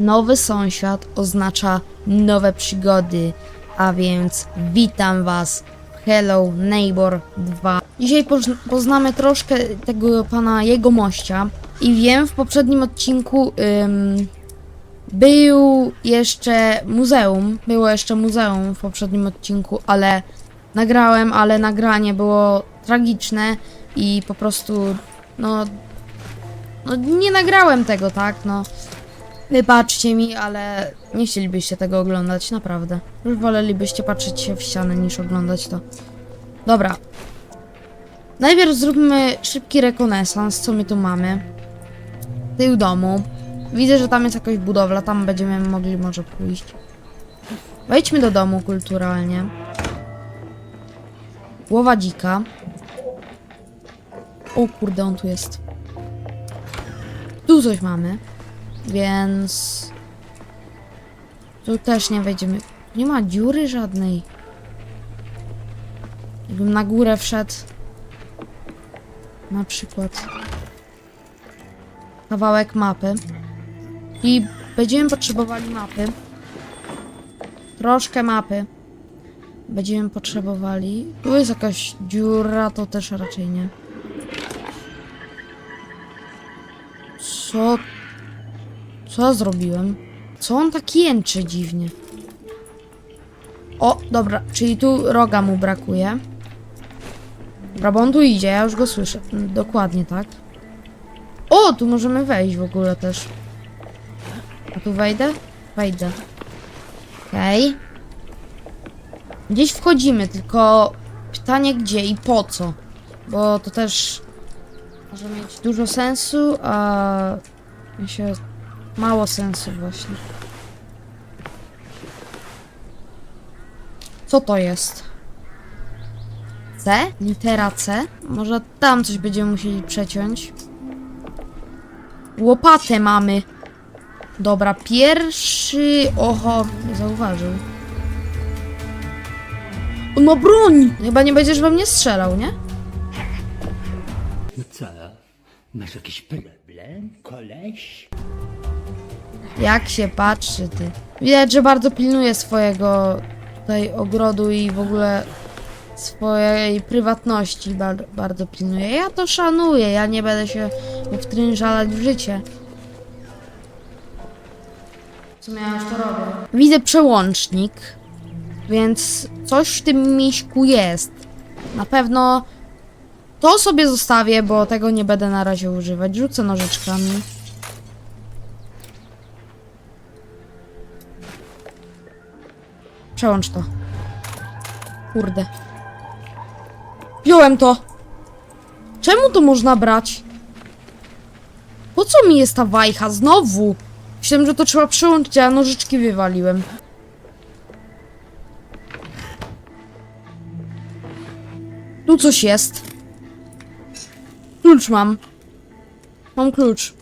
Nowy sąsiad oznacza nowe przygody, a więc witam Was w Hello Neighbor 2. Dzisiaj poz- poznamy troszkę tego pana jegomościa i wiem w poprzednim odcinku ym, był jeszcze muzeum, było jeszcze muzeum w poprzednim odcinku, ale nagrałem, ale nagranie było tragiczne i po prostu no no nie nagrałem tego, tak, no. Wybaczcie mi, ale nie chcielibyście tego oglądać, naprawdę. Już wolelibyście patrzeć się w ścianę niż oglądać to. Dobra. Najpierw zróbmy szybki rekonesans, co my tu mamy. Tył domu. Widzę, że tam jest jakaś budowla, tam będziemy mogli może pójść. Wejdźmy do domu kulturalnie. Głowa dzika. O kurde, on tu jest. Tu coś mamy, więc tu też nie wejdziemy. Nie ma dziury żadnej. Jakbym na górę wszedł. Na przykład. Kawałek mapy. I będziemy potrzebowali mapy. Troszkę mapy. Będziemy potrzebowali. Tu jest jakaś dziura, to też raczej nie. Co? Co ja zrobiłem? Co on tak jęczy dziwnie? O, dobra, czyli tu roga mu brakuje. Dobra, bo on tu idzie, ja już go słyszę. Mm, Dokładnie tak. O, tu możemy wejść w ogóle też. A tu wejdę? Wejdę. Okej. Gdzieś wchodzimy, tylko pytanie gdzie i po co? Bo to też może mieć dużo sensu, a mi się mało sensu właśnie. Co to jest? C? Litera C? Może tam coś będziemy musieli przeciąć. Łopatę mamy. Dobra, pierwszy... Oho, nie zauważył. On ma broń! Chyba nie będziesz we mnie strzelał, nie? No co? Masz jakiś problem, koleś? Jak się patrzy ty. Widać, że bardzo pilnuje swojego tutaj ogrodu i w ogóle swojej prywatności bar bardzo pilnuje. Ja to szanuję, ja nie będę się wtrężalać w życie. Co miałeś to robię? Widzę przełącznik, więc coś w tym miśku jest. Na pewno to sobie zostawię, bo tego nie będę na razie używać. Rzucę nożyczkami. Przełącz to. Kurde. Wziąłem to. Czemu to można brać? Po co mi jest ta wajcha? Znowu. Myślałem, że to trzeba przełączyć, a nożyczki wywaliłem. Tu coś jest. Klucz mam. Mam klucz.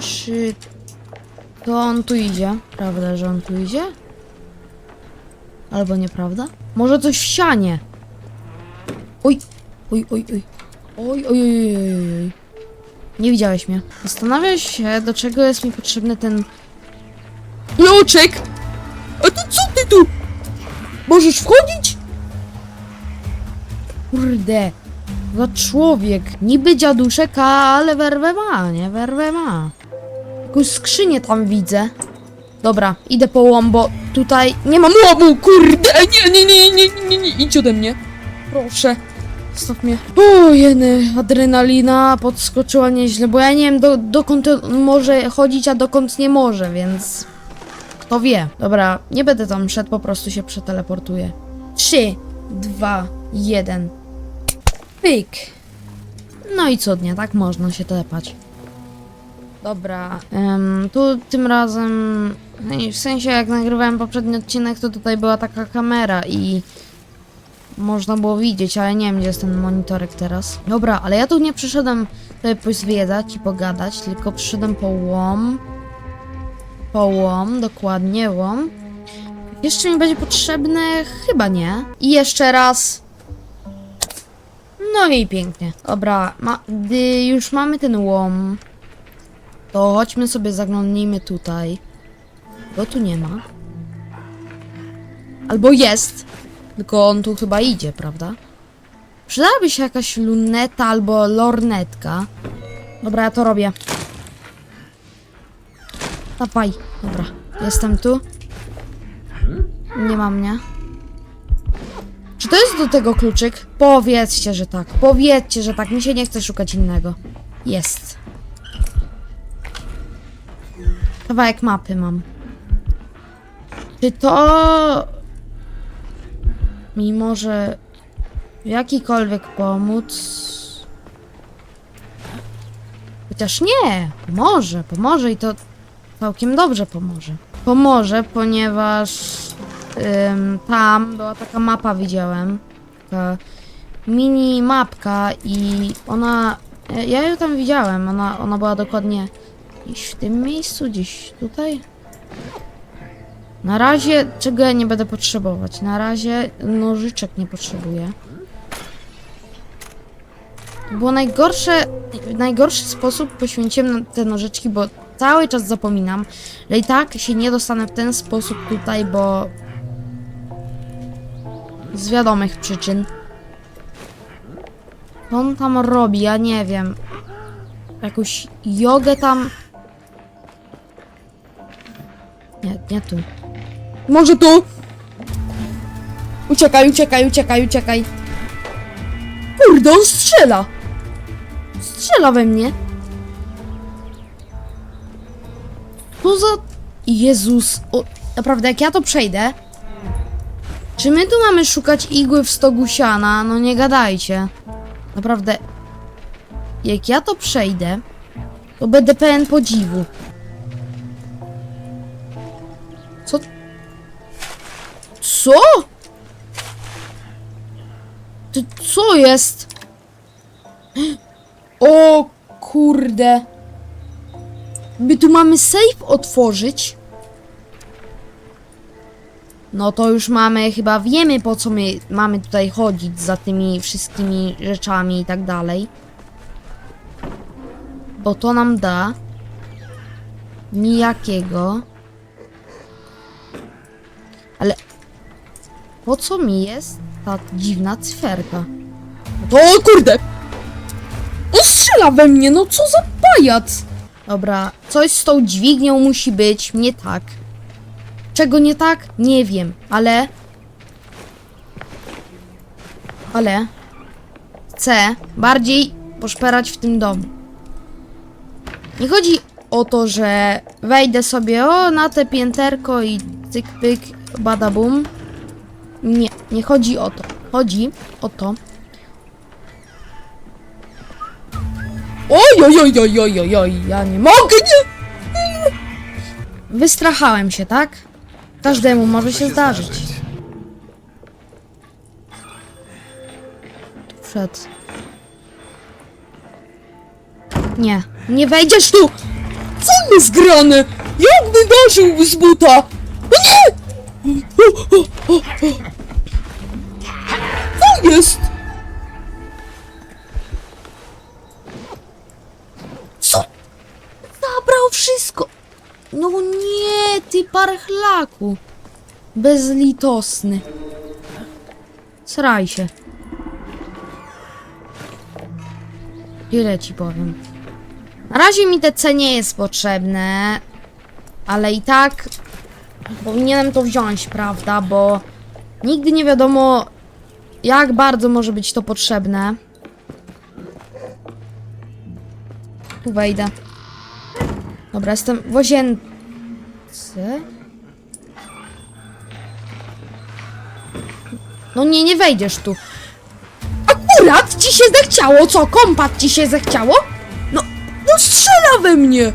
Czy to on tu idzie? Prawda, że on tu idzie? Albo nieprawda? Może coś sianie? Oj, oj, oj, oj. Oj, oj, oj, oj, oj. Nie widziałeś mnie. Zastanawiam się, do czego jest mi potrzebny ten... Kluczyk! A to co ty tu? Możesz wchodzić? Kurde. Za człowiek. Niby dziaduszek, ale werwę ma, nie? Werwę ma. Jakąś skrzynię tam widzę. Dobra, idę po łom, bo tutaj nie mam łomu, kurde! Nie, nie, nie, nie, nie, nie, nie, idź ode mnie. Proszę. Stop mnie. O, jeny, adrenalina podskoczyła nieźle, bo ja nie wiem do, dokąd może chodzić, a dokąd nie może, więc... Kto wie. Dobra, nie będę tam szedł, po prostu się przeteleportuję. Trzy, dwa, jeden. Pyk. No i cudnie, tak można się telepać. Dobra, tu tym razem, no w sensie jak nagrywałem poprzedni odcinek, to tutaj była taka kamera i można było widzieć, ale nie wiem gdzie jest ten monitorek teraz. Dobra, ale ja tu nie przyszedłem sobie pozwiedzać i pogadać, tylko przyszedłem po łom. Po łom, dokładnie łom. Jeszcze mi będzie potrzebne? Chyba nie. I jeszcze raz. No i pięknie. Dobra, ma, gdy już mamy ten łom, to chodźmy sobie zaglądnijmy tutaj. Bo tu nie ma. Albo jest. Tylko on tu chyba idzie, prawda? Przydałaby się jakaś luneta albo lornetka. Dobra, ja to robię. Dawaj. Dobra, jestem tu. Nie ma mnie. Czy to jest do tego kluczyk? Powiedzcie, że tak. Powiedzcie, że tak. Mi się nie chce szukać innego. Jest. Kawałek mapy mam. Czy to mi może w jakikolwiek pomóc? Chociaż nie, pomoże, pomoże i to całkiem dobrze pomoże. Pomoże, ponieważ ym, tam była taka mapa, widziałem. Taka mini mapka i ona. ja- ją tam widziałem. Ona, ona była dokładnie gdzieś w tym miejscu, gdzieś tutaj. Na razie czego ja nie będę potrzebować. Na razie nożyczek nie potrzebuję. Było najgorsze, najgorszy sposób poświęciłem te nożyczki, bo cały czas zapominam, że i tak się nie dostanę w ten sposób tutaj, bo z wiadomych przyczyn. Co on tam robi? Ja nie wiem. Jakąś jogę tam. Nie, tu. Może tu? Uciekaj, uciekaj, uciekaj, uciekaj. Kurde, on strzela! Strzela we mnie. Co za... Jezus, o, naprawdę, jak ja to przejdę... Czy my tu mamy szukać igły w stogu siana? No nie gadajcie. Naprawdę. Jak ja to przejdę, to będę pełen podziwu. Co? Ty, co jest? O kurde. My tu mamy safe otworzyć? No to już mamy, chyba wiemy po co my mamy tutaj chodzić za tymi wszystkimi rzeczami i tak dalej. Bo to nam da nijakiego. Po co mi jest ta dziwna cyferka? O kurde! On strzela we mnie, no co za pajac! Dobra, coś z tą dźwignią musi być, nie tak. Czego nie tak? Nie wiem, ale... Ale... Chcę bardziej poszperać w tym domu. Nie chodzi o to, że wejdę sobie o na te pięterko i cyk pyk bada bum. Nie, nie chodzi o to. Chodzi o to. Oj, oj, oj, oj, oj, oj, ja nie mogę, nie! Wystrachałem się, tak? Każdemu może się zdarzyć. Tu Wszedł. Nie, nie wejdziesz tu! Co jest grane? Jak wydarzył z buta? O nie! O, o, o, o. Jest? Co? Zabrał wszystko! No nie, ty parchlaku. Bezlitosny. Sraj się. Tyle ci powiem. Na razie mi te C nie jest potrzebne, ale i tak powinienem to wziąć, prawda? Bo nigdy nie wiadomo, jak bardzo może być to potrzebne. Tu wejdę. Dobra, jestem w łazience. No nie, nie wejdziesz tu. Akurat ci się zechciało, co? Kompat ci się zechciało? No, no strzela we mnie!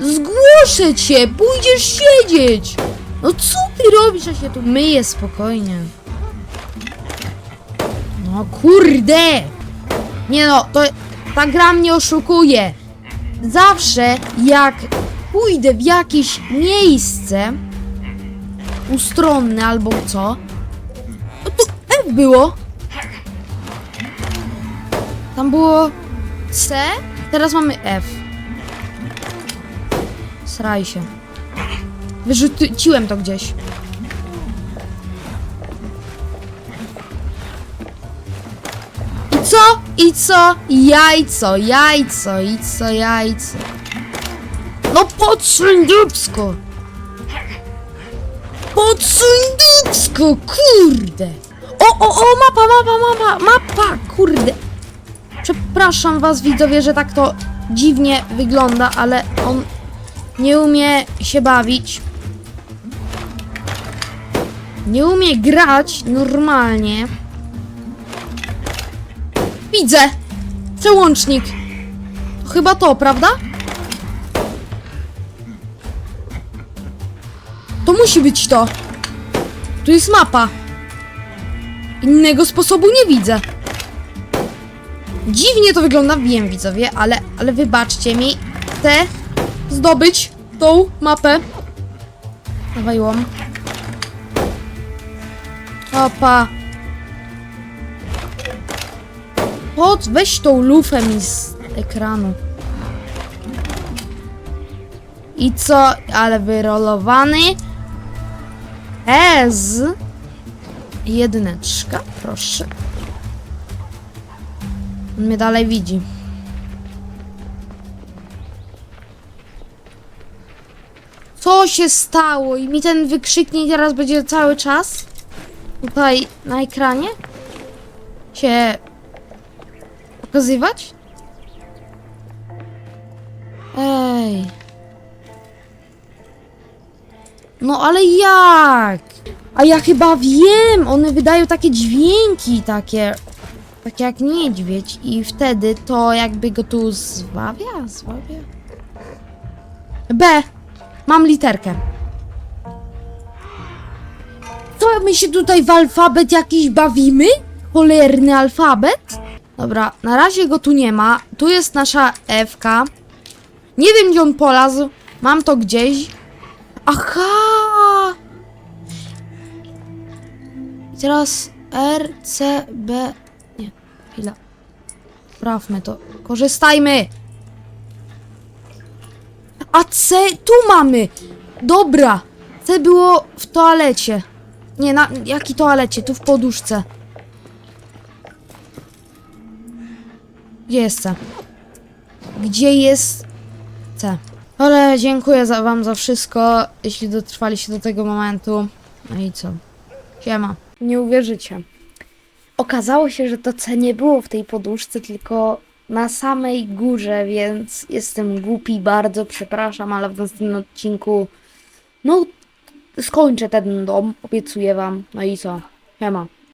Zgłoszę cię, pójdziesz siedzieć! No co ty robisz, ja się tu myję spokojnie. No kurde! Nie no, to ta gra mnie oszukuje. Zawsze jak pójdę w jakieś miejsce ustronne albo co, no to F było. Tam było C, teraz mamy F. Sraj się. Wyrzuciłem to gdzieś. I co? Jajco, jajco, i co, jajco. No podsuń dubsko! Podsuń dubsko, kurde! O, o, o, mapa, mapa, mapa, mapa, kurde! Przepraszam was widzowie, że tak to dziwnie wygląda, ale on nie umie się bawić. Nie umie grać normalnie. Widzę! Przełącznik. To chyba to, prawda? To musi być to. Tu jest mapa. Innego sposobu nie widzę. Dziwnie to wygląda, wiem widzowie, ale, ale wybaczcie mi. Chcę zdobyć tą mapę. Dawaj łom. Opa. Chodź, weź tą lufę mi z ekranu. I co? Ale wyrolowany. Ez. Jedyneczka, proszę. On mnie dalej widzi. Co się stało? I mi ten wykrzyknik teraz będzie cały czas tutaj na ekranie się pokazywać? Ej. No ale jak? A ja chyba wiem, one wydają takie dźwięki, takie, takie jak niedźwiedź i wtedy to jakby go tu zwawia, zwawia. B. Mam literkę. Co my się tutaj w alfabet jakiś bawimy? Cholerny alfabet? Dobra, na razie go tu nie ma. Tu jest nasza FK. Nie wiem gdzie on polazł. Mam to gdzieś. Aha! I teraz R, C, B. Nie, chwila. Sprawmy to. Korzystajmy! A C tu mamy! Dobra! C było w toalecie. Nie, na jaki toalecie? Tu w poduszce. Gdzie jest C? Gdzie jest C? Ale dziękuję za wam za wszystko, jeśli dotrwaliście do tego momentu. No i co? Siema. Nie uwierzycie. Okazało się, że to C nie było w tej poduszce, tylko na samej górze, więc jestem głupi, bardzo przepraszam, ale w następnym odcinku no skończę ten dom, obiecuję wam. No i co? Siema.